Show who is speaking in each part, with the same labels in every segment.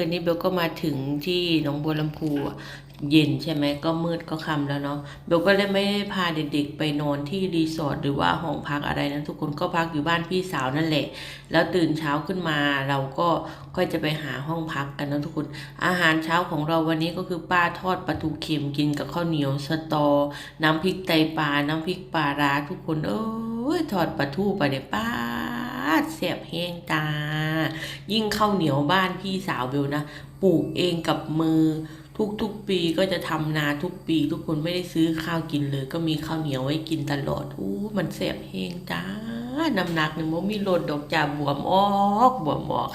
Speaker 1: คืนนี้เบลก็มาถึงที่หนองบัวลำพูอะเย็นใช่ไหมก็มืดก็ค่ำแล้วเนาะเบลก็เลยไม่ได้พาเด็กๆไปนอนที่รีสอร์ทหรือว่าห้องพักอะไรนะทุกคนก็พักอยู่บ้านพี่สาวนั่นแหละ แล้วตื่นเช้าขึ้นมาเราก็ค่อยจะไปหาห้องพักกันนะทุกคน อาหารเช้าของเราวันนี้ก็คือป้าทอดปลาทูเค็มกินกับข้าวเหนียวสตอ น้ำพริกไตปลาน้ำพริกปลาร้าทุกคนเอ้ยทอดปลาทูไปเดี๋ยวป้า ดเสียบแห้งตายิ่งข้าวเหนียวบ้านพี่สาวเบลนะ ปลูกเองกับมือ ทุกๆปีก็จะทำนาทุกปี ทุกคนไม่ได้ซื้อข้าวกินเลย ก็มีข้าวเหนียวไว้กินตลอดอู้มันเสียบแห้งจ้าน้ำหนักเนี่ยมันมีลดดอกจ่าบวมออกบวมออก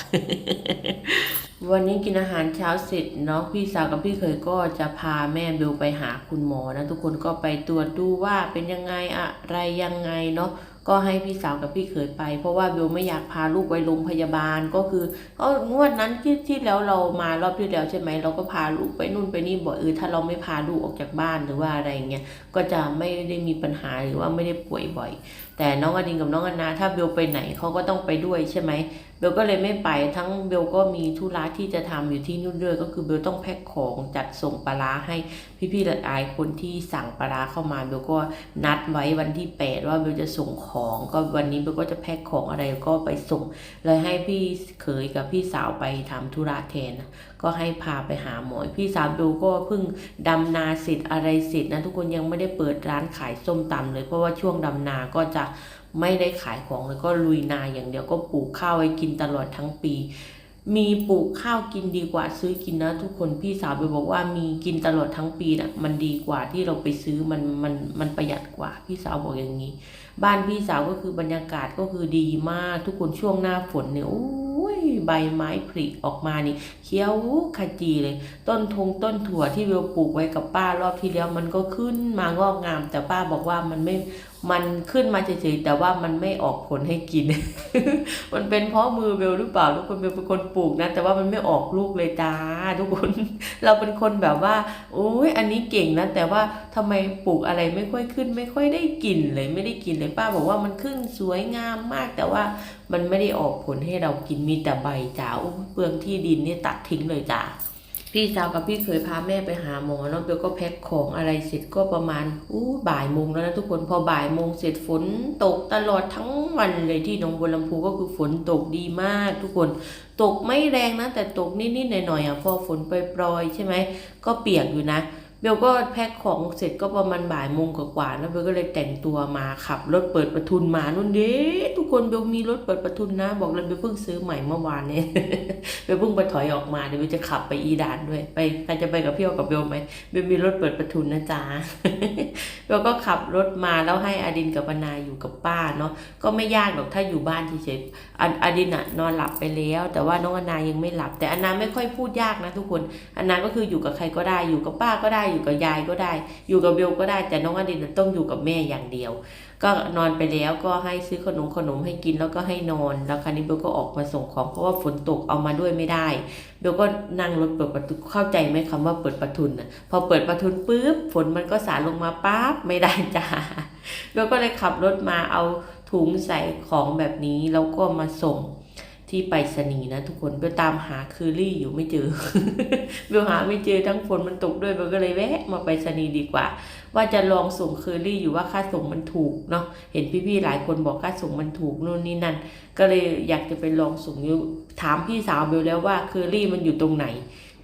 Speaker 1: วันนี้กินอาหารเช้าเสร็จเนาะพี่สาวกับพี่เคยก็จะพาแม่เบลไปหาคุณหมอนะ ทุกคนก็ไปตรวจดูว่าเป็นยังไงอะไรยังไงเนาะ ก็ให้พี่สาวกับพี่เขยไป เพราะว่าเบลไม่อยากพาลูกไปโรงพยาบาลก็คือ ก็งวดนั้นที่ที่แล้วเรามารอบที่แล้วใช่ไหมเราก็พาลูกไปนู่นไปนี่บอกเออถ้าเราไม่พาลูกออกจากบ้านหรือว่าอะไรเงี้ยก็จะไม่ได้มีปัญหาหรือว่าไม่ได้ป่วยบ่อย แต่น้องอดินกับน้องอนนาถ้าเบลไปไหนเขาก็ต้องไปด้วยใช่ไหมเบลก็เลยไม่ไปทั้งเบลก็มีธุระที่จะทำอยู่ที่นู่นด้วยก็คือเบลต้องแพ็คของจัดส่งปลาร้าให้พี่ๆหลายคนที่สั่งปลาร้าเข้ามาเบลก็นัดไว้วันที่ 8 ว่าเบลจะส่งของก็วันนี้เบลก็จะแพ็คของอะไรก็ไปส่ง เลยให้พี่เขยกับพี่สาวไปทำธุระแทน ก็ให้พาไปหาหมอพี่สาวเบลก็เพิ่งดำนาเสร็จอะไรเสร็จนะทุกคนยังไม่ได้เปิดร้านขายส้มตำเลย เพราะว่าช่วงดำนาก็จะไม่ได้ขายของเลยก็ลุยนาอย่างเดียวก็ปลูกข้าวไว้กินตลอดทั้งปี มีปลูกข้าวกินดีกว่าซื้อกินนะ ทุกคนพี่สาวไปบอกว่ามีกินตลอดทั้งปีนะ่ะมันดีกว่าที่เราไปซื้อมันมันมันประหยัดกว่าพี่สาวบอกอย่างนี้ บ้านพี่สาวก็คือบรรยากาศก็คือดีมาก ทุกคนช่วงหน้าฝนเนี่ยโอ้ย ใบไม้ผลิออกมานี่เขียวขจีเลย ต้นทงต้นถั่วที่เวลปลูกไว้กับป้ารอบที่แล้วมันก็ขึ้นมางอกงาม แต่ป้าบอกว่ามันไม่ มันขึ้นมาเฉยๆแต่ว่ามันไม่ออกผลให้กิน มันเป็นเพราะมือเบลหรือเปล่าทุกคนเบลเป็นคนปลูกนะ แต่ว่ามันไม่ออกลูกเลยจ้าทุกคน เราเป็นคนแบบว่าโอ้ยอันนี้เก่งนะ แต่ว่าทำไมปลูกอะไรไม่ค่อยขึ้น ไม่ค่อยได้กินเลยไม่ได้กินเลยป้าบอกว่ามันขึ้นสวยงามมาก แต่ว่ามันไม่ได้ออกผลให้เรากินมีแต่ใบจ้าโอ้ยเปลืองที่ดินเนี่ยตัดทิ้งเลยจ้า พี่สาวกับพี่เคยพาแม่ไปหาหมอเนาะเบลก็แพ็คของอะไรเสร็จก็ประมาณอู้บ่ายโมงแล้วนะทุกคนพอบ่ายโมงเสร็จฝนตกตลอดทั้งวันเลยที่หนองบัวลำพูก็คือฝนตกดีมาก ทุกคนตกไม่แรงนะแต่ตกนิดๆหน่อยๆอะพอฝนปรยๆใช่ไหมก็เปียกอยู่นะ เบลก็แพ็คของเสร็จก็ประมาณบ่ายโมงกว่าๆแล้วเบลก็เลยแต่งตัวมาขับรถเปิดประทุนมานู่นเด้ทุกคนเบลมีรถเปิดประทุนนะ บอกเลยเบลเพิ่งซื้อใหม่เมื่อวานเนี่ยเบลเพิ่งไปถอยออกมาเดี๋ยวเบลจะขับไปอีดานด้วย ไปใครจะไปกับพี่เอกับเบลไหมเบลมีรถเปิดประทุนนะจ๊ะเบลก็ขับรถมาแล้วให้อดินกับปนาอยู่กับป้าเนาะก็ไม่ยากหรอกถ้าอยู่บ้านเฉยๆออดินอะนอนหลับไปแล้ว แต่ว่าน้องอนายังไม่หลับ แต่อนาไม่ค่อยพูดยากนะ ทุกคนอนาก็คืออยู่กับใครก็ได้อยู่กับป้าก็ได้อยู่กับยายก็ได้ อยู่กับเบลก็ได้แต่น้องอดินต้องอยู่กับแม่อย่างเดียว ก็นอนไปแล้วก็ให้ซื้อขนมขนมให้กินแล้วก็ให้นอน แล้วคราวนี้เบลก็ออกมาส่งของเพราะว่าฝนตกเอามาด้วยไม่ได้เบลก็นั่งรถเปิดประตูเข้าใจไหมคำว่าเปิดประทุนน่ะพอเปิดประทุนปุ๊บฝนมันก็สาดลงมาปั๊บไม่ได้จ้าเบลก็เลยขับรถมาเอาถุงใส่ของแบบนี้แล้วก็มาส่ง ที่ไปสนีนะทุกคนเบลตามหาคือรี่อยู่ไม่เจอเบลหาไม่เจอทั้งฝนมันตกด้วยเบลก็เลยแวะมาไปสนีดีกว่า ว่าจะลองส่งเคอรี่อยู่ว่าค่าส่งมันถูกเนาะเห็นพี่ๆหลายคนบอกค่าส่งมันถูกนู่นนี่นั่น ก็เลยอยากจะไปลองส่งอยู่ถามพี่สาวเบลแล้วว่าเคอรี่มันอยู่ตรงไหน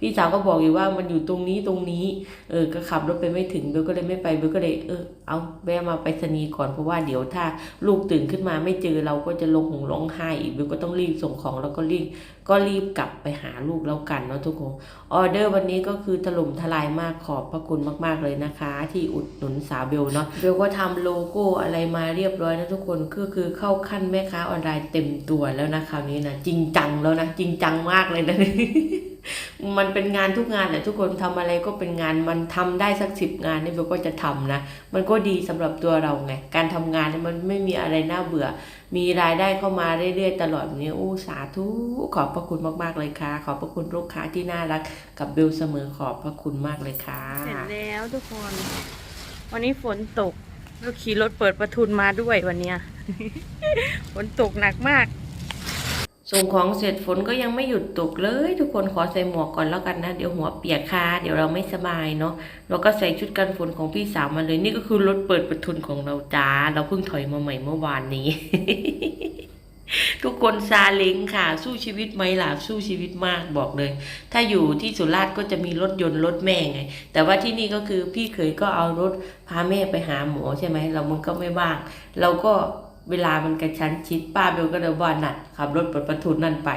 Speaker 1: พี่สาวก็บอกอยู่ว่ามันอยู่ตรงนี้ตรงนี้ เออ ก็ขับรถไปไม่ถึงเบลก็เลยไม่ไปเบลก็เลยเออ เอาแวะมาไปรษณีก่อนเพราะว่าเดี๋ยวถ้าลูกตื่นขึ้นมาไม่เจอเราก็จะลงหงร้องไห้อีกเบลก็ต้องรีบส่งของแล้วก็รีบก็รีบกลับไปหาลูกแล้วกันเนาะทุกคนออเดอร์วันนี้ก็คือถล่มทลายมากขอบพระคุณมาก ๆเลยนะคะ ที่อุดหนุนสาวเบลเนาะเบลก็ทำโลโก้อะไรมาเรียบร้อยนะทุกคนก็คือเข้าขั้นแม่ค้าออนไลน์เต็มตัวแล้วนะคราวนี้นะจริงจังแล้วนะจริงจังมากเลยนะ มันเป็นงานทุกงานแหละทุกคนทำอะไรก็เป็นงานมันทำได้สักสิบงานนี่เบลก็จะทำนะ มันก็ดีสำหรับตัวเราไงการทำงานเนี่ยมันไม่มีอะไรน่าเบื่อ มีรายได้เข้ามาเรื่อยๆตลอดแบบนี้อู้สาธุขอบพระคุณมากๆเลยค่ะ ขอบพระคุณลูกค้าที่น่ารักกับเบลเสมอขอบพระคุณมากเลยค่ะ
Speaker 2: เสร็จแล้วทุกคน วันนี้ฝนตกแล้วขี่รถเปิดประทุนมาด้วยวันเนี้ยฝนตกหนักมาก
Speaker 1: ส่งของเสร็จฝนก็ยังไม่หยุดตกเลย ทุกคนขอใส่หมวกก่อนแล้วกันนะ เดี๋ยวหัวเปียกค่ะ เดี๋ยวเราไม่สบายเนาะเราก็ใส่ชุดกันฝนของพี่สาวมาเลย นี่ก็คือรถเปิดประทุนของเราจ้า เราเพิ่งถอยมาใหม่เมื่อวานนี้ ทุกคนซาเล้งค่ะ สู้ชีวิตไหมล่ะสู้ชีวิตมากบอกเลย ถ้าอยู่ที่สุราษฎร์ก็จะมีรถยนต์รถแม่ไง แต่ว่าที่นี่ก็คือพี่เคยก็เอารถพาแม่ไปหาหมอใช่ไหมเรามันก็ไม่ว่าง เราก็ เวลามันกระชั้นชิดป้าเบลก็เลยว่านัดขับรถปิดประทุนนั่นไป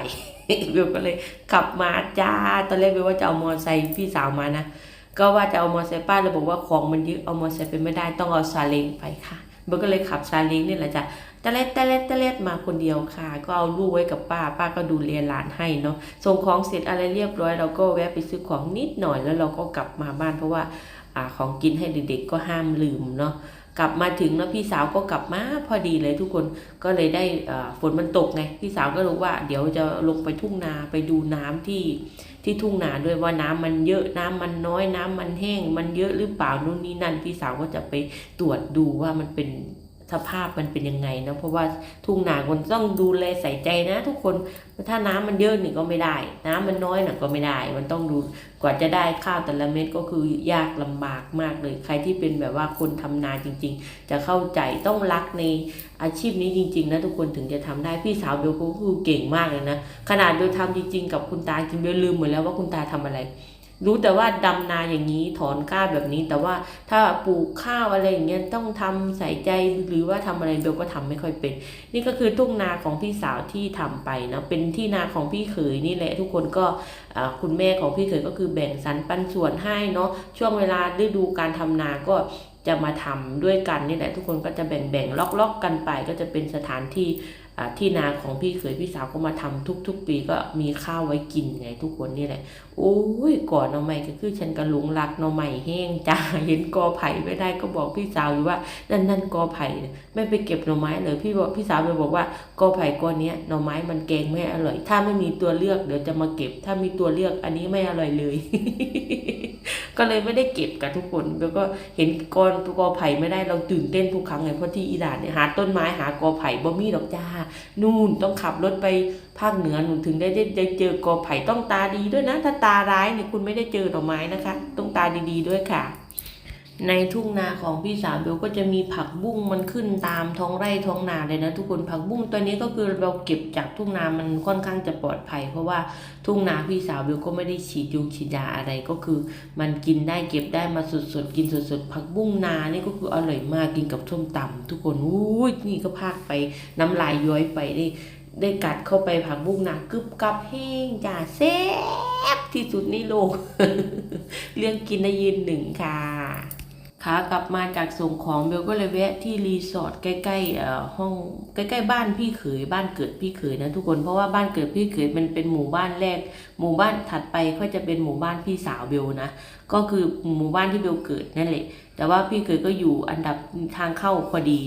Speaker 1: เบลก็เลยขับมาจ้าตอนแรกเบลว่าจะเอามอเตอร์ไซค์พี่สาวมานะก็ว่าจะเอามอเตอร์ไซค์ป้าเลยบอกว่าของมันเยอะเอามอเตอร์ไซค์ไปไม่ได้ต้องเอาซาเล้งไปค่ะเบลก็เลยขับซาเล้งนี่แหละจ้ะตะเล็ดตะเล็ดตะเล็ดมาคนเดียวค่ะ ก็เอาลูกไว้กับป้า ป้าก็ดูเรียหลานให้เนาะส่งของเสร็จอะไรเรียบร้อย เราก็แวะไปซื้อของนิดหน่อยแล้วเราก็กลับมาบ้านเพราะว่า อของกินให้เด็กๆก็ห้ามลืมเนาะกลับมาถึงแล้วพี่สาวก็กลับมาพอดีเลยทุกคนก็เลยได้อ่าฝนมันตกไงพี่สาวก็รู้ว่า เดี๋ยวจะลงไปทุ่งนาไปดูน้ำที่ที่ทุ่งนาด้วยว่าน้ำมันเยอะน้ำมันน้อยน้ำมันแห้ง มันเยอะหรือเปล่านู่นนี่นั่นพี่สาวก็จะไปตรวจดูว่ามันเป็น สภาพมันเป็นยังไงนะเพราะว่าทุ่งนาคนต้องดูแลใส่ใจนะ ทุกคนถ้าน้ำมันเยอะนี่ก็ไม่ได้ น้ำมันน้อยน่ะก็ไม่ได้ มันต้องดูกว่าจะได้ข้าวแต่ละเม็ดก็คือยากลำบากมากเลย ใครที่เป็นแบบว่าคนทำนาจริง ๆ จะเข้าใจต้องรักในอาชีพนี้จริง ๆ นะทุกคนถึงจะทำได้พี่สาวเบลก็คือเก่งมากเลยนะขนาดเบลทำจริง ๆ กับคุณตาจริงเบลลืมหมดแล้วว่าคุณตาทำอะไร รู้แต่ว่าดำนาอย่างนี้ถอนกล้าแบบนี้ แต่ว่าถ้าปลูกข้าวอะไรอย่างเงี้ยต้องทำใส่ใจหรือว่าทำอะไรเบลก็ทำไม่ค่อยเป็น นี่ก็คือทุ่งนาของพี่สาวที่ทำไปเนาะเป็นที่นาของพี่เขยนี่แหละทุกคนก็คุณแม่ของพี่เขยก็คือแบ่งสรรปันส่วนให้เนาะช่วงเวลาฤดูการทำนาก็จะมาทำด้วยกันนี่แหละทุกคนก็จะแบ่งๆล็อกๆกันไปก็จะเป็นสถานที่ ที่นาของพี่เขยพี่สาวก็มาทำทุก ๆ ปีก็มีข้าวไว้กินไงทุกคนนี่แหละโอ้ยก่อนน่อไม้ก็คือฉันก็หลงรักน่อไม้แห้งจ้าเห็นกอไผ่ไม่ได้ก็บอกพี่สาวอยู่ว่านั่นนั่นกอไผ่ไม่ไปเก็บหน่อไม้เลยพี่บอกพี่สาวเลยบอกว่ากอไผ่กอเนี้ยหน่อไม้มันแกงไม่อร่อย ถ้าไม่มีตัวเลือกเดี๋ยวจะมาเก็บ ถ้ามีตัวเลือกอันนี้ไม่อร่อยเลยก็เลยไม่ได้เก็บกับทุกคนแล้วก็เห็นกอนกอไผ่ไม่ได้เราตื่นเต้นทุกครั้งเลยเพราะที่อีดานเนี่ยหาต้นไม้หากอไผ่บ่มีดอกจ้านู่นต้องขับรถไปภาคเหนือหนูถึงได้ได้ได้เจอกอไผ่ต้องตาดีด้วยนะ ถ้าตาร้ายเนี่ยคุณไม่ได้เจอดอกไม้นะคะ ต้องตาดีๆด้วยค่ะ ในทุ่งนาของพี่สาวเบลก็จะมีผักบุ้งมันขึ้นตามท้องไร่ท้องนาเลยนะทุกคนผักบุ้งตัวนี้ก็คือเราเก็บจากทุ่งนามันค่อนข้างจะปลอดภัย เพราะว่าทุ่งนาพี่สาวเบลก็ไม่ได้ฉีดยุงฉีดยาอะไรก็คือ มันกินได้เก็บได้มาสดๆกินสดๆผักบุ้งนานี่ก็คืออร่อยมากกินกับส้มตำทุกคนอุ้ยนี่ก็พากไปน้ำลายย้อยไปได้ได้กัดเข้าไปผักบุ้งนากึบกับแห้งจ้าแซ่บที่สุดในโลก เรื่องกินได้ยืนหนึ่งค่ะ ขากลับมาจากส่งของเบลก็เลยแวะที่รีสอร์ทใกล้ๆห้องใกล้ๆบ้านพี่เขยบ้านเกิดพี่เขยนะทุกคนเพราะว่าบ้านเกิดพี่เขยมันเป็นหมู่บ้านแรก หมู่บ้านถัดไปก็จะเป็นหมู่บ้านพี่สาวเบลนะก็คือหมู่บ้านที่เบลเกิดนั่นแหละแต่ว่าพี่เขยก็อยู่อันดับทางเข้าพอดี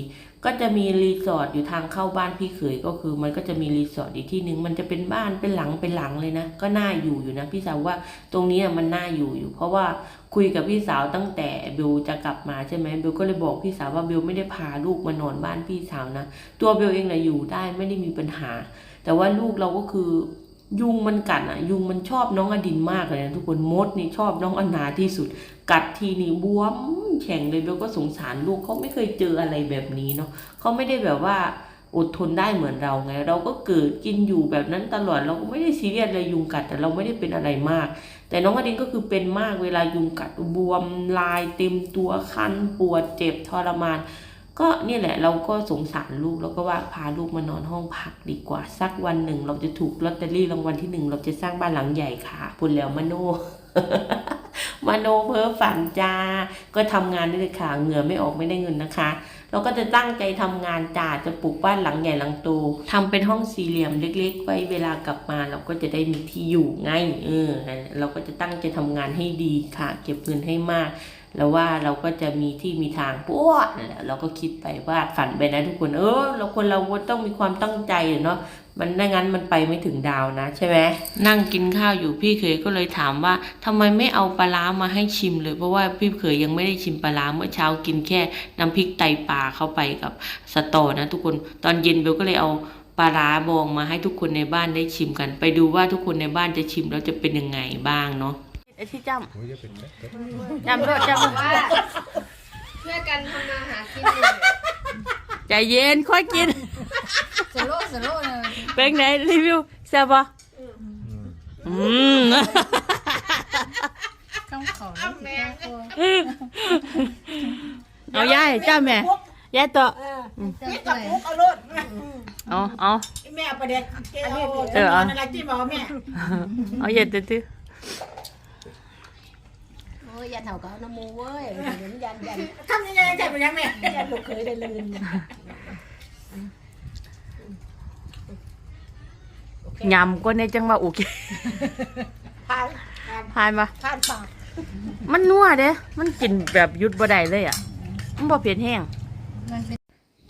Speaker 1: ก็จะมีรีสอร์ทอยู่ทางเข้าบ้านพี่เขยก็คือ มันก็จะมีรีสอร์ทอีกที่หนึ่งมันจะเป็นบ้านเป็นหลังเป็นหลังเลยนะ ก็น่าอยู่อยู่นะพี่สาวว่าตรงนี้มันน่าอยู่อยู่ เพราะว่า คุยกับพี่สาวตั้งแต่เบลจะกลับมาใช่ไหมเบลก็เลยบอกพี่สาวว่าเบลไม่ได้พาลูกมานอนบ้านพี่สาวนะตัวเบลเองนะอยู่ได้ไม่ได้มีปัญหา แต่ว่าลูกเราก็คือยุงมันกัดอะ ยุงมันชอบน้องอดินมากเลยนะทุกคนมดนี่ชอบน้องอนาที่สุด กัดทีนี่บวมแข็งเลยเบลก็สงสารลูกเขาไม่เคยเจออะไรแบบนี้เนาะเขาไม่ได้แบบว่า อดทนได้เหมือนเราไง เราก็เกิดกินอยู่แบบนั้นตลอดเราก็ไม่ได้ซีเรียสเลยยุงกัด แต่เราไม่ได้เป็นอะไรมาก แต่น้องอดินก็คือเป็นมากเวลายุงกัดบวมลายเต็มตัวคันปวดเจ็บทรมาน ก็เนี่ยแหละเราก็สงสารลูกแล้วก็ว่าพาลูกมานอนห้องพักดีกว่า สักวันหนึ่ง เราจะถูกลอตเตอรี่รางวัลที่หนึ่งเราจะสร้างบ้านหลังใหญ่ค่ะพูดแล้วมโน มโนเพ้อฝันจ้า ก็ทำงานนี่เลยค่ะ เหงื่อไม่ออกไม่ได้เงินนะคะ เราก็จะตั้งใจทำงานจ้าจะปลูกบ้านหลังใหญ่หลังโตทำเป็นห้องสี่เหลี่ยมเล็ก ๆ ไว้เวลากลับมาเราก็จะได้มีที่อยู่ไงเออเราก็จะตั้งใจทำงานให้ดีค่ะ เก็บเงินให้มาก แล้วว่าเราก็จะมีที่มีทางปุ๊บแล้วเราก็คิดไปว่าฝันไปนะทุกคน เออ เราคนเราต้องมีความตั้งใจเนาะมันไม่งั้นมันไปไม่ถึงดาวนะใช่ไหมนั่งกินข้าวอยู่พี่เคยก็เลยถามว่าทำไมไม่เอาปลาร้ามาให้ชิมเลย เพราะว่าพี่เคยยังไม่ได้ชิมปลาร้าเมื่อเช้ากินแค่น้ำพริกไตปลาเข้าไปกับสตอนะทุกคนตอนเย็นเบลก็เลยเอาปลาร้าบองมาให้ทุกคนในบ้านได้ชิมกัน ไปดูว่าทุกคนในบ้านจะชิมแล้วจะเป็นยังไงบ้างเนาะ
Speaker 2: ไอ้ที่จ
Speaker 3: โอ้ยจะเป็นแป๊บำ
Speaker 2: จำด้วยจำด้วย
Speaker 4: ช่วยกันทำมาหากินเลย
Speaker 2: ใจเย็นค่อยกิน
Speaker 4: สโลว์สโลว์เลย
Speaker 2: เป็นไงรีวิวแซ่บปะอืม
Speaker 4: ต้องขอให้แม่
Speaker 2: เอาย่ายเจ้าแม่ย่ายต่อ
Speaker 5: นี่กับปุ๊กเอารถ
Speaker 2: เอาเอา
Speaker 5: แม่เอาประเด็กเอา
Speaker 2: เออเอา
Speaker 5: อะไรที่บอกแม่
Speaker 2: เอาเย็นตื้อ
Speaker 4: โอ้ ยยันเถาเขาน้ำมูเว้ยเห็นยันยัน
Speaker 5: ทำยังไงใช่ไหมยังแม่ยันลูกเคยได้ลืม
Speaker 2: ๆยำก็ในจังหวะโอเค
Speaker 5: ผ่าน
Speaker 2: ผ่านปะ
Speaker 5: ผ่านปาก
Speaker 2: มันนัวเด้ มันกินแบบหยุดบ่ได้เลยอะ มันบ่เผ็ดแห้ง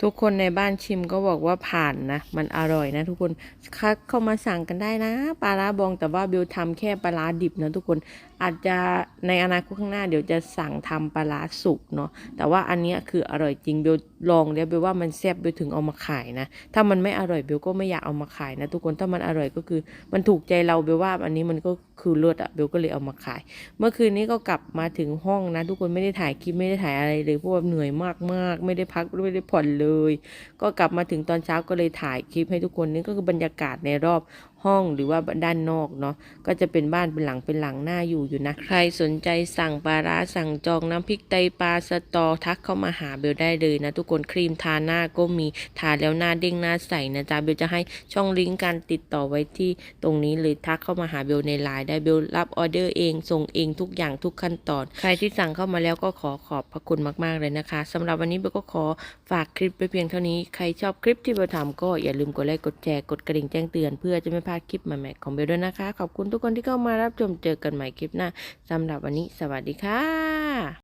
Speaker 1: ทุกคนในบ้านชิมก็บอกว่าผ่านนะ มันอร่อยนะทุกคนคัเข้ามาสั่งกันได้นะปลาร้าบองแต่ว่าเบลทำแค่ปลาร้าดิบนะทุกคนอาจจะในอนาคตข้างหน้าเดี๋ยวจะสั่งทำปลาร้าสุกเนาะแต่ว่าอันนี้คืออร่อยจริงเบลลองแล้วเบลว่ามันแซ่บเบลถึงเอามาขายนะ ถ้ามันไม่อร่อยเบลก็ไม่อยากเอามาขายนะทุกคนถ้ามันอร่อยก็คือ มันถูกใจเราเบลว่าอันนี้มันก็คือเลิศอะเบลก็เลยเอามาขาย เมื่อคืนนี้ก็กลับมาถึงห้องนะ ทุกคนไม่ได้ถ่ายคลิปไม่ได้ถ่ายอะไรเลยเพราะว่าเหนื่อยมากๆไม่ได้พักไม่ได้ผ่อนเลย ก็กลับมาถึงตอนเช้าก็เลยถ่ายคลิปให้ทุกคนนี่ก็คือบรรยากาศในรอบห้องหรือว่าด้านนอกเนาะก็จะเป็นบ้านเป็นหลังเป็นหลังหน้าอยู่อยู่นะ ใครสนใจสั่งปลาร้าสั่งจองน้ำพริกไตปลาสตอทักเข้ามาหาเบลได้เลยนะ ทุกคนครีมทาหน้าก็มีทาแล้วหน้าเด้งหน้าใสนะจ๊ะเบลจะให้ช่องลิงก์การติดต่อไว้ที่ตรงนี้เลยทักเข้ามาหาเบลในไลน์ได้เบลรับออเดอร์เองส่งเองทุกอย่างทุกขั้นตอน ใครที่สั่งเข้ามาแล้วก็ขอขอบพระคุณมาก ๆ เลยนะคะสำหรับวันนี้เบลก็ขอฝากคลิปไปเพียงเท่านี้ใครชอบคลิปที่เบลทำก็อย่าลืมกดไลค์กดแชร์กดกระดิ่งแจ้งเตือนเพื่อจะไม่พลาดดคลิปใหม่ๆของเบลด้วยนะคะ ขอบคุณทุกคนที่เข้ามารับชมเจอกันใหม่คลิปหน้าสำหรับวันนี้ สวัสดีค่ะ